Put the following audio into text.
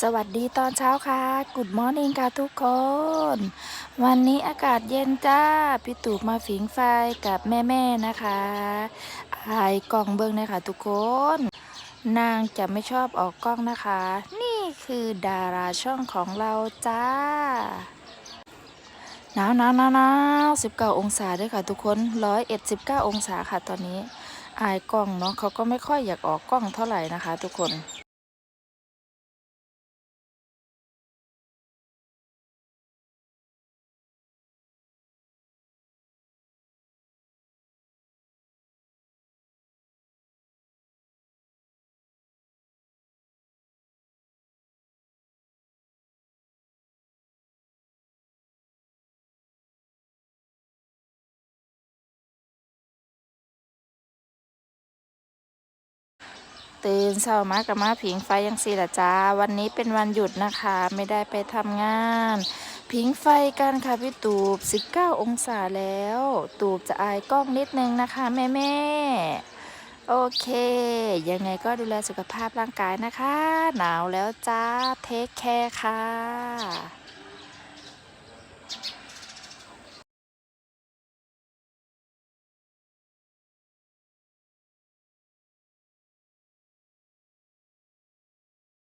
สวัสดีตอนเช้าค่ะกุดมอร์นิ่งค่ะทุกคน วันนี้อากาศเย็นจ้า พี่ตู่มาผิงไฟกับแม่ๆนะคะอายกล้องเบิ้งนะคะทุกคน นางจะไม่ชอบออกกล้องนะคะ นี่คือดาราช่องของเราจ้า หนาวหนาวหนาวหนาวสิบเก้าองศาด้วยค่ะทุกคนร้อยเอ็ดสิบเก้าองศาค่ะตอนนี้ อายกล้องเนาะเขาก็ไม่ค่อยอยากออกกล้องเท่าไหร่นะคะ ทุกคน ตื่นเช้ามากับมาผิงไฟยังสีละจ้า วันนี้เป็นวันหยุดนะคะ ไม่ได้ไปทำงาน ผิงไฟกันค่ะพี่ตูบ 19 องศาแล้ว ตูบจะอายกล้องนิดนึงนะคะ แม่แม่ๆโอเค ยังไงก็ดูแลสุขภาพร่างกายนะคะ หนาวแล้วจ้า เทคแคร์ค่ะ